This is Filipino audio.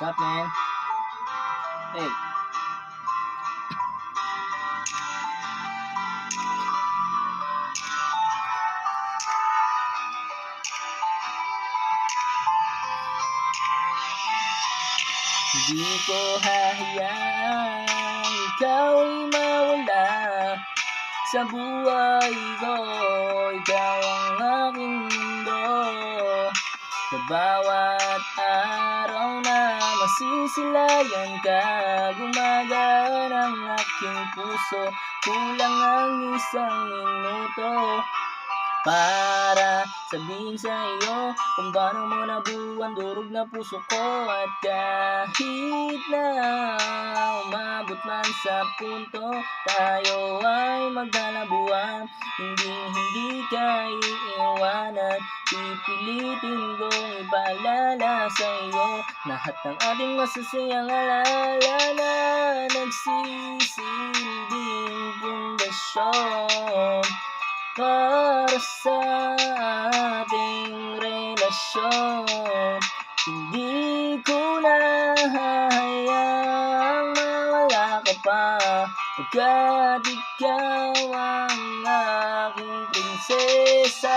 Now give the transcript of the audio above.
What's up, man? Hey. Hindi ko hahayaan ikaw ay mawala sa buhay ko. Ikaw ang aking mundo. Sa bawat araw na masisilayan ka. Gumagaan ang aking puso. Kulang ang isang minuto. Para sabihin sa iyo kung paano mo nabuwan durog na puso ko. At kahit na umabot man sa punto tayo ay magdalabuan hindi hindi ka iiwanan. Pipilitin kong ipaalala sa iyo lahat ng ating masasayang alala na nagsisilbing pundasyon para sa ating relasyon. Hindi ko na hahayaang mawala ka pa. Pagkat ikaw ang aking prinsesa